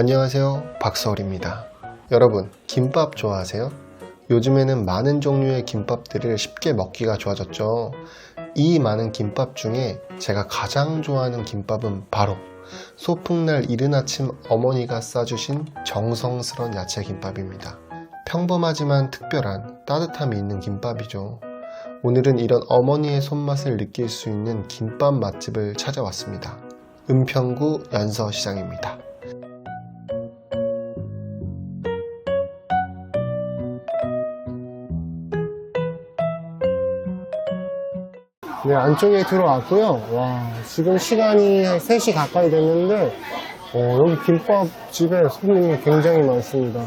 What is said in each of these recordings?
안녕하세요. 박서울입니다. 여러분, 김밥 좋아하세요? 요즘에는 많은 종류의 김밥들을 쉽게 먹기가 좋아졌죠. 이 많은 김밥 중에 제가 가장 좋아하는 김밥은 바로 소풍날 이른 아침 어머니가 싸주신 정성스런 야채 김밥입니다. 평범하지만 특별한 따뜻함이 있는 김밥이죠. 오늘은 이런 어머니의 손맛을 느낄 수 있는 김밥 맛집을 찾아왔습니다. 은평구 연서시장입니다. 네, 안쪽에 들어왔고요. 와, 지금 시간이 한 3시 가까이 됐는데, 어, 여기 김밥집에 손님이 굉장히 많습니다.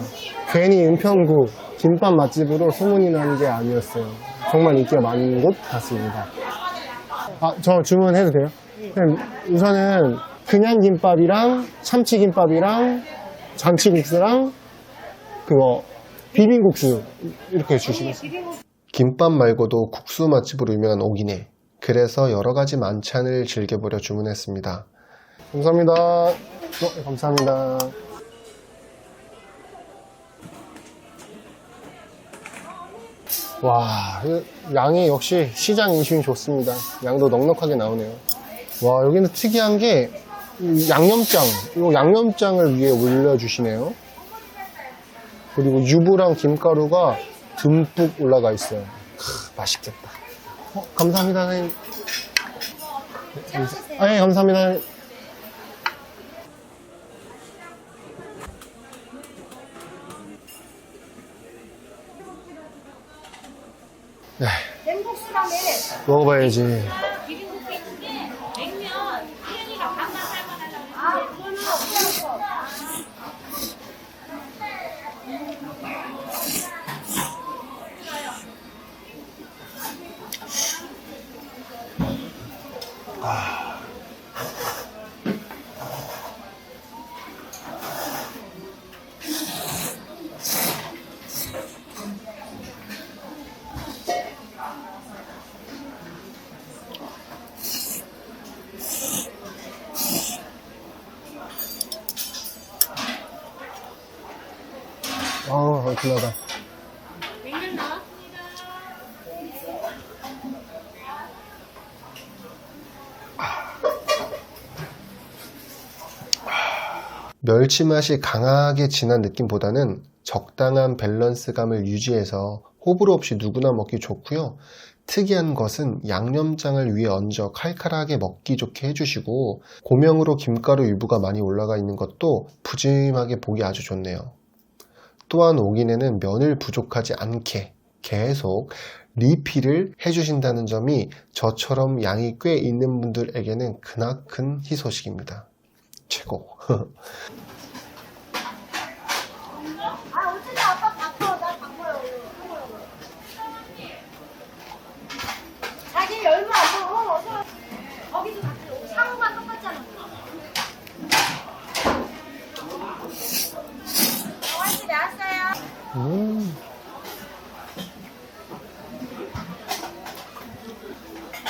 괜히 은평구 김밥 맛집으로 소문이 나는 게 아니었어요. 정말 인기가 많은 곳 같습니다. 아, 저 주문해도 돼요? 그럼 우선은 그냥 김밥이랑 참치김밥이랑 잔치국수랑 그거 비빔국수 이렇게 주시겠어요? 김밥 말고도 국수 맛집으로 유명한 오기네. 그래서 여러 가지 만찬을 즐겨보려 주문했습니다. 감사합니다. 어, 네, 감사합니다. 와, 이 양이 역시 시장 인심이 좋습니다. 양도 넉넉하게 나오네요. 와, 여기는 특이한 게, 이 양념장, 이 양념장을 위에 올려주시네요. 그리고 유부랑 김가루가 듬뿍 올라가 있어요. 크, 맛있겠다. 어, 감사합니다. 네, 감사- 아, 예, 감사합니다. 냉국수라며 먹어봐야지. 아우, 얼큰하다. 냉면 나왔습니다 멸치 맛이 강하게 진한 느낌보다는 적당한 밸런스감을 유지해서 호불호 없이 누구나 먹기 좋고요. 특이한 것은 양념장을 위에 얹어 칼칼하게 먹기 좋게 해주시고 고명으로 김가루 유부가 많이 올라가 있는 것도 푸짐하게 보기 아주 좋네요. 또한 오기내는 면을 부족하지 않게 계속 리필을 해주신다는 점이 저처럼 양이 꽤 있는 분들에게는 크나큰 희소식입니다. 최고. 아 어쩐지 아빠 바꿔 나 바꿔요 자기 얼마 안 먹어 어서 와. 거기도 같이 상호가 똑같잖아 어머니 나왔어요 음.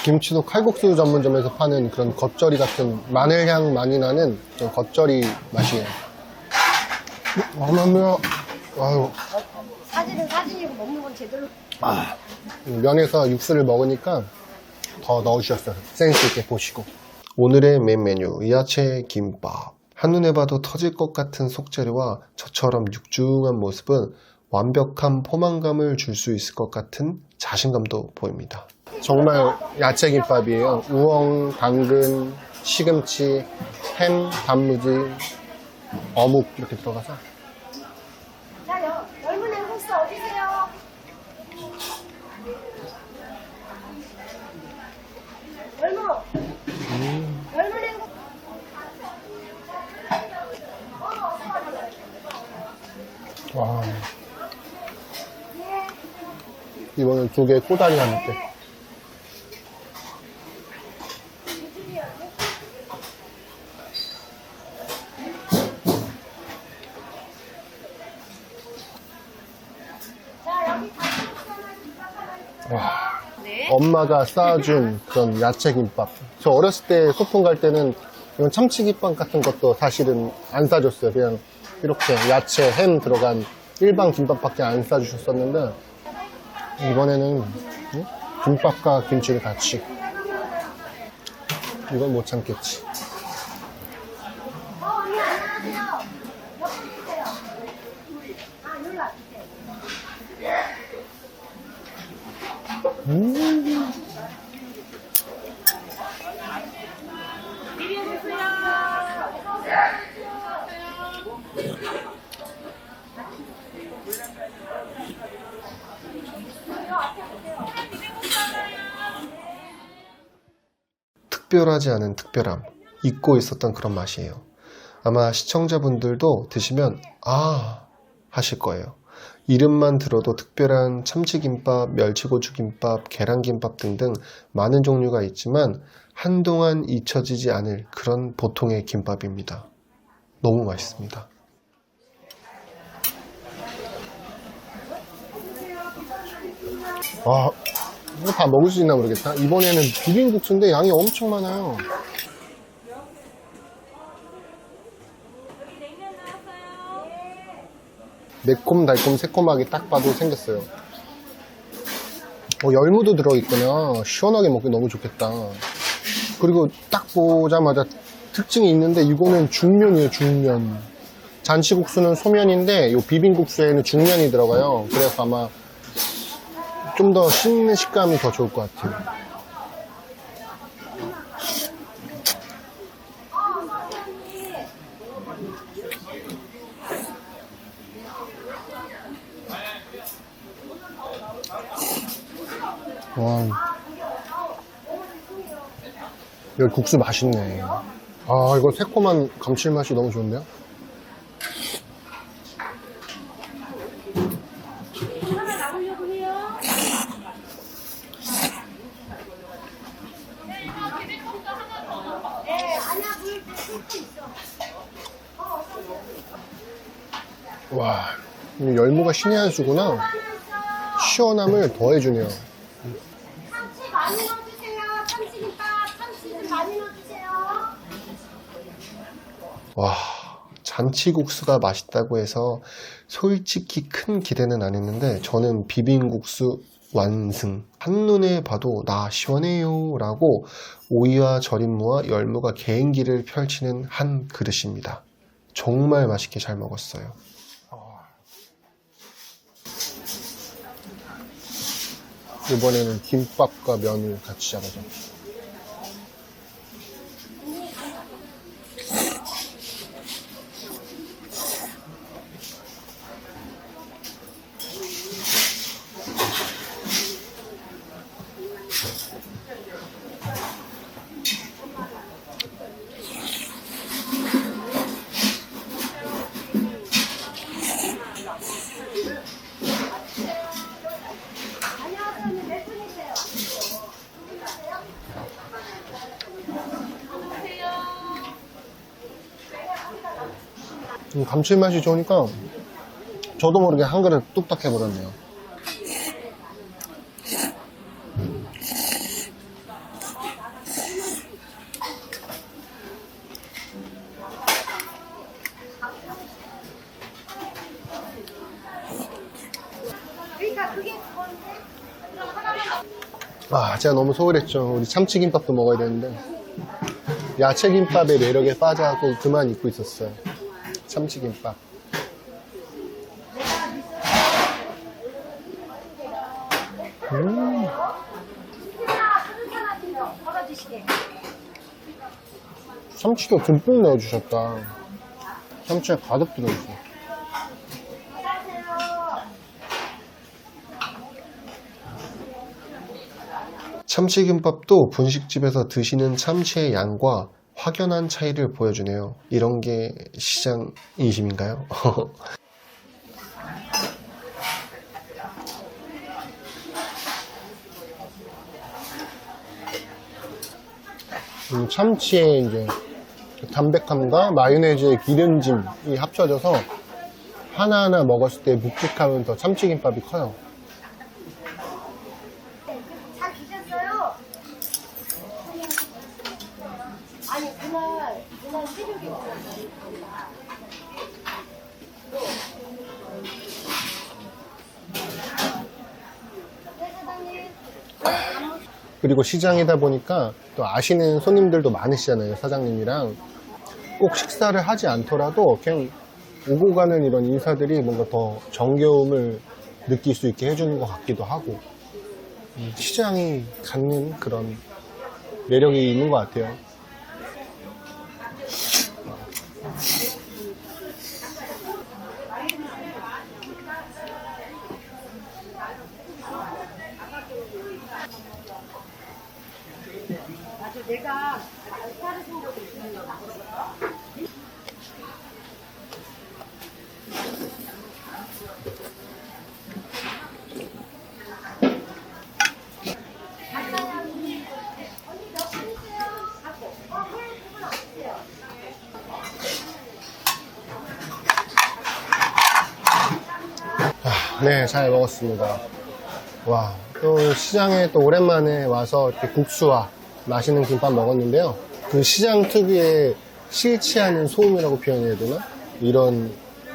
김치도 칼국수 전문점에서 파는 그런 겉절이 같은 마늘향 많이 나는 좀 겉절이 맛이에요. 어머나, 아유, 사진은 사진이고 먹는 건 제대로 면에서 육수를 먹으니까 더 넣으셨어요. 센스 있게 보시고. 오늘의 메인 메뉴 야채 김밥 한눈에 봐도 터질 것 같은 속재료와 저처럼 육중한 모습은 완벽한 포만감을 줄 수 있을 것 같은 자신감도 보입니다. 정말 야채 김밥이에요. 우엉, 당근, 시금치, 햄, 단무지, 어묵 이렇게 들어가서 자 여, 젊은 행국수 어디세요? 젊은 젊은 행국 와. 이거는 조개 꼬다리 함께. 자 여기 닭국수 하나 김밥 와. 엄마가 싸준 그런 야채 김밥. 저 어렸을 때 소풍 갈 때는 이런 참치 김밥 같은 것도 사실은 안 싸줬어요. 그냥 이렇게 야채, 햄 들어간 일반 김밥밖에 안 싸주셨었는데 이번에는 응? 김밥과 김치를 같이 이건 못 참겠지. 특별하지 않은 특별함, 잊고 있었던 그런 맛이에요. 아마 시청자분들도 드시면, 아, 하실 거예요. 이름만 들어도 특별한 참치김밥, 멸치고추김밥, 계란김밥 등등 많은 종류가 있지만 한동안 잊혀지지 않을 그런 보통의 김밥입니다. 너무 맛있습니다. 아, 이거 다 먹을 수 있나 모르겠다. 이번에는 비빔국수인데 양이 엄청 많아요. 매콤, 달콤, 새콤하게 딱 봐도 생겼어요. 어, 열무도 들어있구나. 시원하게 먹기 너무 좋겠다. 그리고 딱 보자마자 특징이 있는데 이거는 중면이에요, 중면. 잔치국수는 소면인데 이 비빔국수에는 중면이 들어가요. 그래서 아마 좀 더 씹는 식감이 더 좋을 것 같아요. 와. 여기 국수 맛있네. 아, 이거 새콤한 감칠맛이 너무 좋은데요? 와, 이 열무가 신의 한 수구나. 시원함을 더해주네요. 참치 많이 넣어주세요. 참치김밥, 참치 좀 많이 넣어주세요. 와, 잔치국수가 맛있다고 해서 솔직히 큰 기대는 안 했는데 저는 비빔국수 완승. 한눈에 봐도 나 시원해요 라고 오이와 절임무와 열무가 개인기를 펼치는 한 그릇입니다. 정말 맛있게 잘 먹었어요. 이번에는 김밥과 면을 같이 잡아서. 음, 감칠맛이 좋으니까 저도 모르게 한 그릇 뚝딱 해버렸네요. 아, 제가 너무 소홀했죠. 우리 참치김밥도 먹어야 되는데. 야채김밥의 매력에 빠져갖고 그만 잊고 있었어요. 참치김밥. 음. 참치도 듬뿍 넣어주셨다. 참치가 가득 들어있어. 참치김밥도 분식집에서 드시는 참치의 양과 확연한 차이를 보여주네요. 이런 게 시장 인심인가요? 음, 참치의 이제 담백함과 마요네즈의 기름짐이 합쳐져서 하나하나 먹었을 때 묵직함은 더 참치김밥이 커요. 잘 드셨어요? 아니, 그날 그리고 시장이다 보니까 또 아시는 손님들도 많으시잖아요, 사장님이랑. 꼭 식사를 하지 않더라도 그냥 오고 가는 이런 인사들이 뭔가 더 정겨움을 느낄 수 있게 해주는 것 같기도 하고 음, 시장이 갖는 그런 매력이 있는 것 같아요. 네, 잘 먹었습니다. 와, 또 시장에 또 오랜만에 와서 이렇게 국수와 맛있는 김밥 먹었는데요. 그 시장 특유의 않은 소음이라고 표현해야 되나? 이런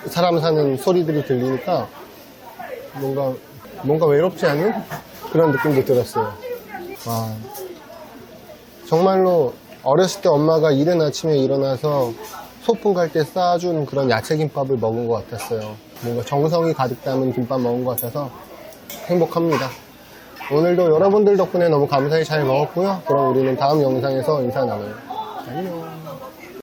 사람 사는 소리들이 들리니까 뭔가, 뭔가 외롭지 않은 그런 느낌도 들었어요. 와, 정말로 어렸을 때 엄마가 이른 아침에 일어나서 소풍 갈 때 싸준 그런 야채 김밥을 먹은 것 같았어요. 뭔가 정성이 가득 담은 김밥 먹은 것 같아서 행복합니다. 오늘도 여러분들 덕분에 너무 감사히 잘 먹었고요. 그럼 우리는 다음 영상에서 인사 나눠요. 안녕.